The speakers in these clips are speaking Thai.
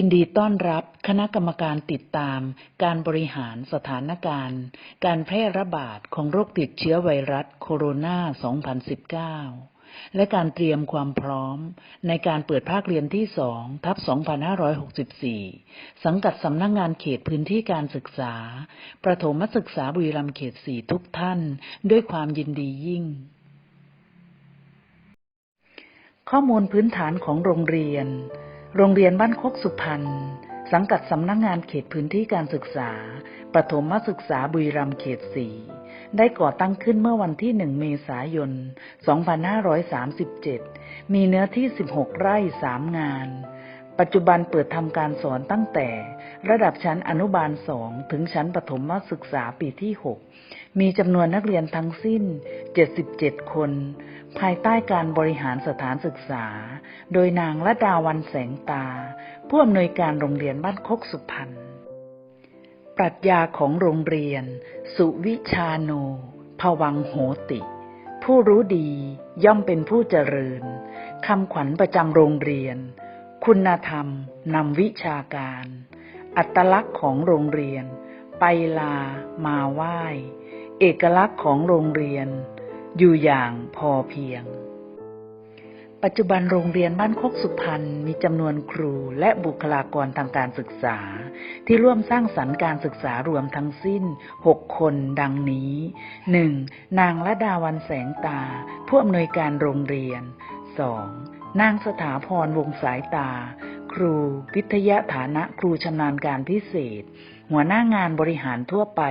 ยินดีต้อนรับคณะกรรมการติดตาม การบริหารสถานการณ์ การแพร่ระบาดของโรคติดเชื้อไวรัสโคโรนา 2019 และการเตรียมความพร้อม ในการเปิดภาคเรียนที่ 2 ทับ 2564 สังกัดสำนักงงานเขตพื้นที่การศึกษา ประถมศึกษาบุรีรัมย์เขต 4 ทุกท่าน ด้วยความยินดียิ่งข้อมูลพื้นฐานของโรงเรียน โรงเรียนบ้านโคกสุพรรณ สังกัดสำนักงงานเขตพื้นที่การศึกษาประถมศึกษาบุรีรัมย์เขต4ได้ก่อตั้งขึ้นเมื่อวันที่ 1 เมษายน 2537 มีเนื้อที่ 16 ไร่ 3 งาน ปัจจุบันเปิดทำการสอนตั้งแต่ ระดับชั้นอนุบาล 2 ถึงชั้นประถมศึกษาปีที่ 6 มีจำนวนนักเรียนทั้งสิ้น 77 คน ภายใต้การบริหารสถานศึกษา โดยนางละดาวันแสงตา ผู้อำนวยการโรงเรียนบ้านโคกสุพรรณ ปรัชญาของโรงเรียน สุวิชาโนภวังโหติ ผู้รู้ดีย่อมเป็นผู้เจริญ คำขวัญประจำโรงเรียน คุณธรรมนำวิชาการ อัตลักษณ์ของโรงเรียน ไปลามาไหว้ เอกลักษณ์ของโรงเรียน อยู่อย่างพอเพียง ปัจจุบันโรงเรียนบ้านโคกสุพรรณมีจำนวนครูและบุคลากรทางการศึกษา ที่ร่วมสร้างสรรค์การศึกษารวมทั้งสิ้น 6 คนดังนี้ 1. นางละดาวันแสงตา ผู้อำนวยการโรงเรียน 2. นางสถาพรวงสายตา รูวิทยาฐานะครูชำนาญการพิเศษ หัวหน้างานบริหารทั่วไป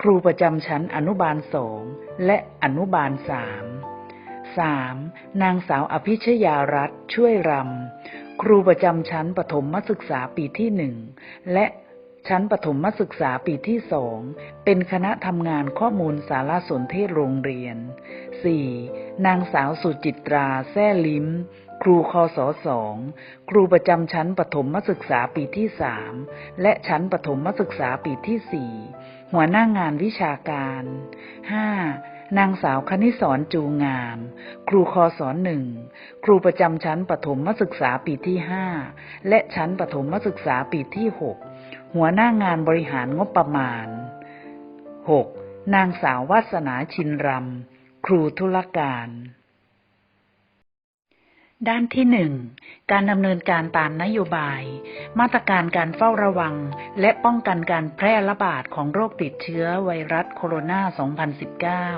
ครูประจำชั้นอนุบาลสองและอนุบาลสาม 3. นางสาวอภิชยารัตช่วยรำ ครูประจำชั้นปฐมศึกษาปีที่หนึ่งและชั้นปฐมศึกษาปีที่สอง เป็นคณะทำงานข้อมูลสารสนเทศโรงเรียน 4. นางสาวสุจิตราแซ่ลิ้ม ครูคศสองครูประจำชั้นปฐมศึกษาปีที่สามและชั้นปฐมศึกษาปีที่สี่หัวหน้างานวิชาการ 5. นางสาวคณิศรจูงาม ครูคศหนึ่งครูประจำชั้นปฐมศึกษาปีที่ห้าและชั้นปฐมศึกษาปีที่หกหัวหน้างานบริหารงบประมาณ 6. นางสาววาสนาชินรำ ครูธุรการ ด้านที่หนึ่งการดำเนินการตามนโยบาย มาตรการการเฝ้าระวัง และป้องกันการแพร่ระบาดของโรคติดเชื้อไวรัสโคโรนา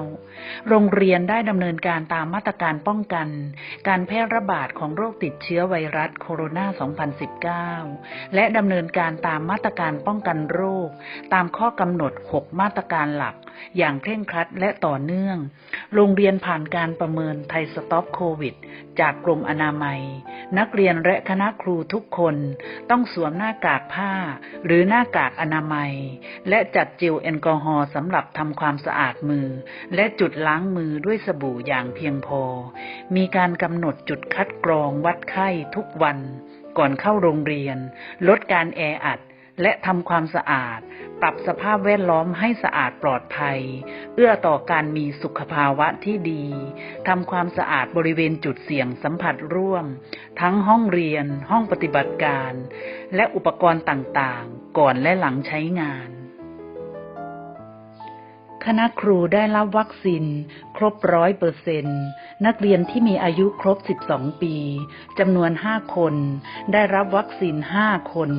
2019 โรงเรียนได้ดำเนินการตามมาตรการป้องกัน การแพร่ระบาดของโรคติดเชื้อไวรัสโคโรนา 2019 และดำเนินการตามมาตรการป้องกันโรค ตามข้อกำหนด 6 มาตรการหลัก อย่างเคร่งครัดและต่อเนื่อง โรงเรียนผ่านการประเมินไทยสต็อปโควิด จากกรมอนามัย นักเรียนและคณะครูทุกคนต้องสวมหน้ากากผ้า หรือหน้ากากอนามัย และจัดเจลแอลกอฮอล์สำหรับทำความสะอาดมือ และจุดล้างมือด้วยสบู่อย่างเพียงพอ มีการกำหนดจุดคัดกรองวัดไข้ทุกวัน ก่อนเข้าโรงเรียน ลดการแออัด และทำความสะอาด ปรับสภาพแวดล้อมให้สะอาดปลอดภัย เอื้อต่อการมีสุขภาวะที่ดีทำความสะอาดบริเวณจุดเสี่ยงสัมผัสร่วม ทั้งห้องเรียน ห้องปฏิบัติการ และอุปกรณ์ต่างๆ ก่อนและหลังใช้งาน คณะครูได้รับวัคซีนครบร้อยเปอร์เซ็นนักเรียนที่มีอายุครบ 12 ปีจำนวน 5 คน ได้รับวัคซีน 5 คน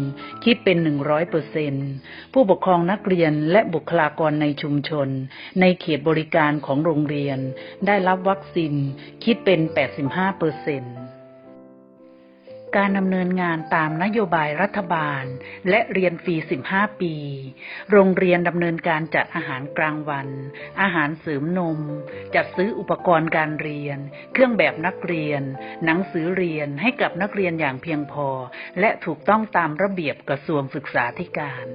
คิดเป็น 100เปอร์เซ็นผู้ปกครองนักเรียนและบุคลากรในชุมชน ในเขตบริการของโรงเรียน ได้รับวัคซีนคิดเป็น 85เปอร์เซ็นต์ การดำเนินงานตามนโยบายรัฐบาล และเรียนฟรี 15 ปี โรงเรียนดำเนินการจัดอาหารกลางวัน อาหารเสริมนม จัดซื้ออุปกรณ์การเรียน เครื่องแบบนักเรียน หนังสือเรียนให้กับนักเรียนอย่างเพียงพอ และถูกต้องตามระเบียบกระทรวงศึกษาธิการ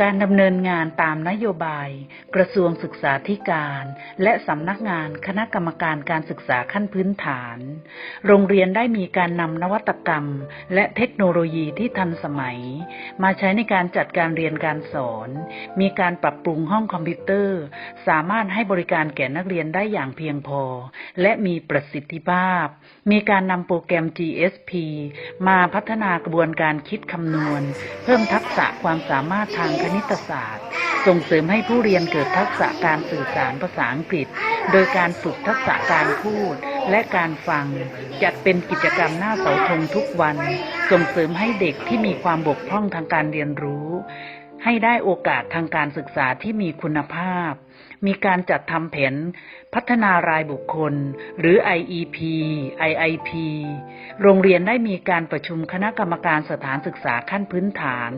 การดำเนินงานตามนโยบาย กระทรวงศึกษาธิการ และสำนักงานคณะกรรมการการศึกษาขั้นพื้นฐาน โรงเรียนได้มีการนำนวัตกรรม และเทคโนโลยีที่ทันสมัย มาใช้ในการจัดการเรียนการสอน มีการปรับปรุงห้องคอมพิวเตอร์ สามารถให้บริการแก่นักเรียนได้อย่างเพียงพอ และมีประสิทธิภาพ มีการนำโปรแกรม GSP มาพัฒนากระบวนการคิดคำนวณ เพิ่มทักษะความสามารถทางคณิตศาสตร์ ส่งเสริมให้ผู้เรียนเกิดทักษะการสื่อสารภาษาอังกฤษ โดยการฝึกทักษะการพูดและการฟัง จัดเป็นกิจกรรมหน้าเสาธงทุกวัน ส่งเสริมให้เด็กที่มีความบกพร่องทางการเรียนรู้ ให้ได้โอกาสทางการศึกษาที่มีคุณภาพ มีการจัดทำแผนพัฒนารายบุคคล หรือ IEP IIP โรงเรียนได้มีการประชุมคณะกรรมการสถานศึกษาขั้นพื้นฐาน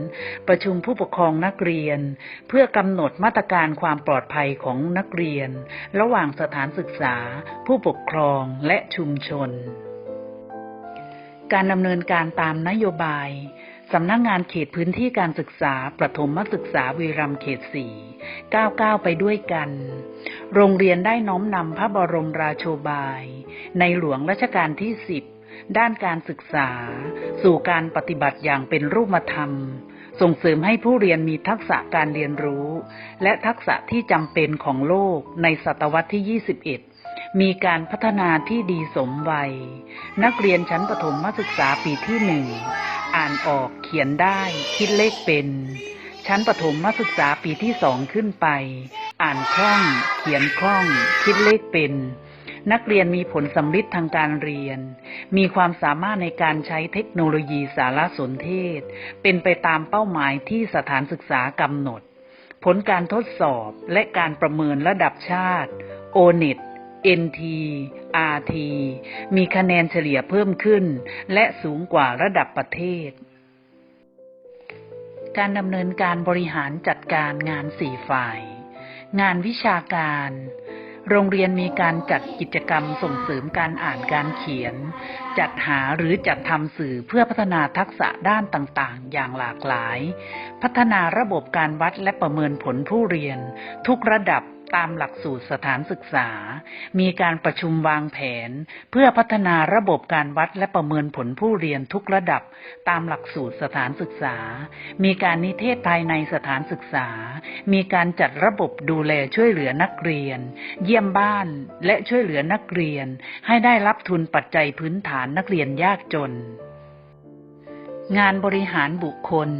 ประชุมผู้ปกครองนักเรียน เพื่อกำหนดมาตรการความปลอดภัยของนักเรียน ระหว่างสถานศึกษา ผู้ปกครองและชุมชนการดำเนินการตามนโยบาย สำนักงงานเขตพื้นที่การศึกษา ประถมศึกษาวีรัมเขตสี่ก้าวก้าวไปด้วยกัน โรงเรียนได้น้อมนำพระบรมราโชบาย ในหลวงรัชกาลที่สิบด้านการศึกษา สู่การปฏิบัติอย่างเป็นรูปธรรม ส่งเสริมให้ผู้เรียนมีทักษะการเรียนรู้ และทักษะที่จำเป็นของโลกในศตวรรษที่ 21มีการพัฒนาที่ดีสมวัย นักเรียนชั้นประถมศึกษาปีที่หนึ่ง อ่านออกเขียนได้คิดเลขเป็น ชั้นประถมศึกษาปีที่สองขึ้นไป อ่านคล่อง เขียนคล่อง คิดเลขเป็น นักเรียนมีผลสำลิดทางการเรียน มีความสามารถในการใช้เทคโนโลยีสารสนเทศ เป็นไปตามเป้าหมายที่สถานศึกษากำหนด ผลการทดสอบและการประเมินระดับชาติ ONET NT RT มีคะแนนเฉลี่ยเพิ่มขึ้น และสูงกว่าระดับประเทศ การดำเนินการบริหารจัดการงานสี่ฝ่าย งานวิชาการ โรงเรียนมีการจัดกิจกรรมส่งเสริมการอ่านการเขียน จัดหาหรือจัดทำสื่อเพื่อพัฒนาทักษะด้านต่างๆ อย่างหลากหลาย พัฒนาระบบการวัดและประเมินผลผู้เรียน ทุกระดับ ตามหลักสูตรสถานศึกษา มีการประชุมวางแผน เพื่อพัฒนาระบบการวัดและประเมินผลผู้เรียนทุกระดับ ตามหลักสูตรสถานศึกษา มีการนิเทศภายในสถานศึกษา มีการจัดระบบดูแลช่วยเหลือนักเรียน เยี่ยมบ้านและช่วยเหลือนักเรียน ให้ได้รับทุนปัจจัยพื้นฐานนักเรียนยากจน งานบริหารบุคคล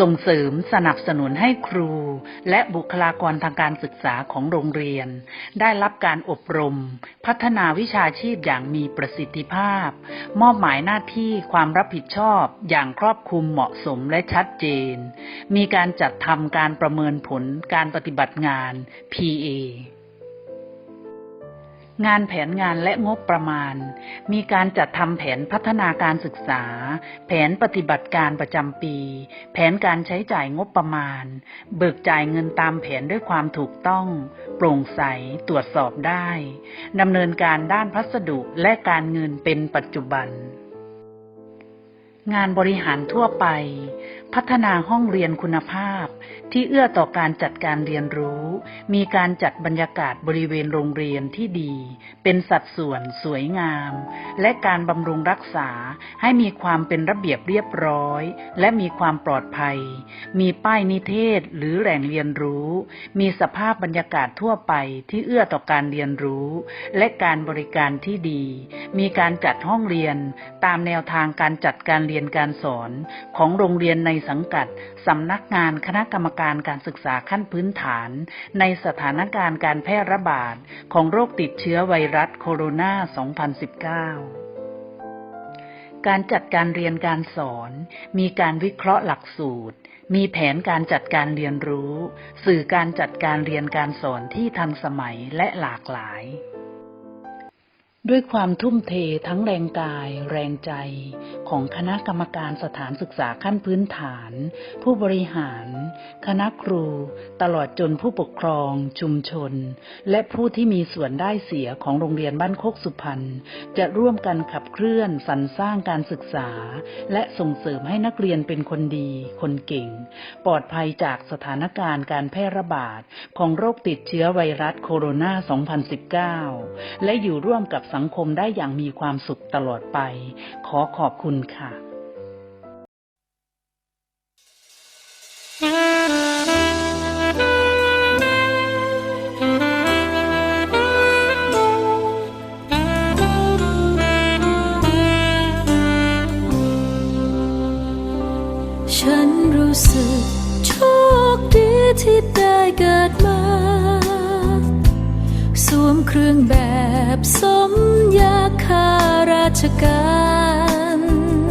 ส่งเสริมสนับสนุนให้ครู และบุคลากรทางการศึกษาของโรงเรียน ได้รับการอบรม พัฒนาวิชาชีพอย่างมีประสิทธิภาพ มอบหมายหน้าที่ความรับผิดชอบอย่างครอบคลุมเหมาะสมและชัดเจน มีการจัดทำการประเมินผลการปฏิบัติงาน PA งานแผนงานและงบประมาณ มีการจัดทำแผนพัฒนาการศึกษา แผนปฏิบัติการประจำปี แผนการใช้จ่ายงบประมาณ เบิกจ่ายเงินตามแผนด้วยความถูกต้อง โปร่งใส ตรวจสอบได้ดำเนินการด้านพัสดุและการเงินเป็นปัจจุบัน งานบริหารทั่วไป พัฒนาห้องเรียนคุณภาพ ที่เอื้อต่อการจัดการเรียนรู้ มีการจัดบรรยากาศบริเวณโรงเรียนที่ดี เป็นสัดส่วนสวยงาม และการบำรุงรักษาให้มีความเป็นระเบียบเรียบร้อย และมีความปลอดภัย มีป้ายนิเทศหรือแหล่งเรียนรู้ มีสภาพบรรยากาศทั่วไปที่เอื้อต่อการเรียนรู้ และการบริการที่ดี มีการจัดห้องเรียน ตามแนวทางการจัดการเรียนการสอนของโรงเรียนในสังกัด สำนักงานคณะกรรมการการศึกษาขั้นพื้นฐาน ในสถานการณ์การแพร่ระบาดของโรคติดเชื้อไวรัสโคโรนา 2019การจัดการเรียนการสอน มีการวิเคราะห์หลักสูตร มีแผนการจัดการเรียนรู้ สื่อการจัดการเรียนการสอนที่ทันสมัยและหลากหลาย ด้วยความทุ่มเททั้งแรงกายแรงใจของคณะกรรมการสถานศึกษาขั้นพื้นฐาน ผู้บริหาร คณะครู ตลอดจนผู้ปกครอง ชุมชน และผู้ที่มีส่วนได้เสียของโรงเรียนบ้านโคกสุพรรณจะร่วมกันขับเคลื่อนสรรสร้างการศึกษา และส่งเสริมให้นักเรียนเป็นคนดี คนเก่ง ปลอดภัยจากสถานการณ์การแพร่ระบาดของโรคติดเชื้อไวรัสโคโรนา 2019 และอยู่ร่วมกับสังคมได้อย่างมีความสุขตลอดไป ขอขอบคุณค่ะ สมยาคาราชการ